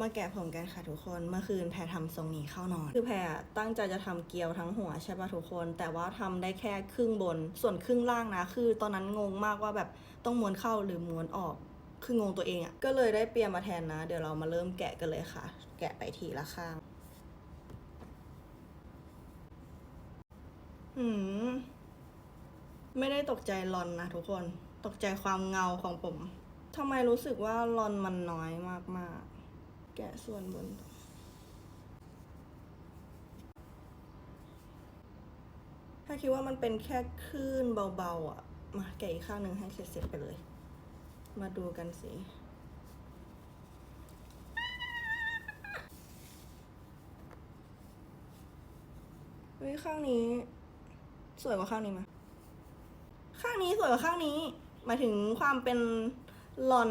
มาแกะผมกันค่ะทุกคน เมื่อคืนแพรทำทรงนี้เข้านอน คือแพรตั้งใจจะทำเกลียวทั้งหัวใช่ป่ะทุกคน แต่ว่าทำได้แค่ครึ่งบน ส่วนครึ่งล่างนะ คือตอนนั้นงงมากว่าแบบต้องม้วนเข้าหรือม้วนออก คืองงตัวเองอะ่ะ ก็เลยได้เปลี่ยนมาแทนนะ เดี๋ยวเรามาเริ่มแกะกันเลยค่ะ แกะไปทีละข้าง หืม ไม่ได้ตกใจลอนนะทุกคน ตกใจความเงาของผมทำไมรู้สึกว่าลอนมันน้อยมากๆ กะส่วนบน ถ้าคิดว่ามันเป็นแค่คลื่นเบาๆอะ มาแกะอีกข้างหนึ่งให้เสร็จๆไปเลย มาดูกันสิเฮ้ยข้างนี้ สวยกว่าข้างนี้ไหมข้างนี้สวยกว่าข้างนี้ หมายถึงความเป็นลอน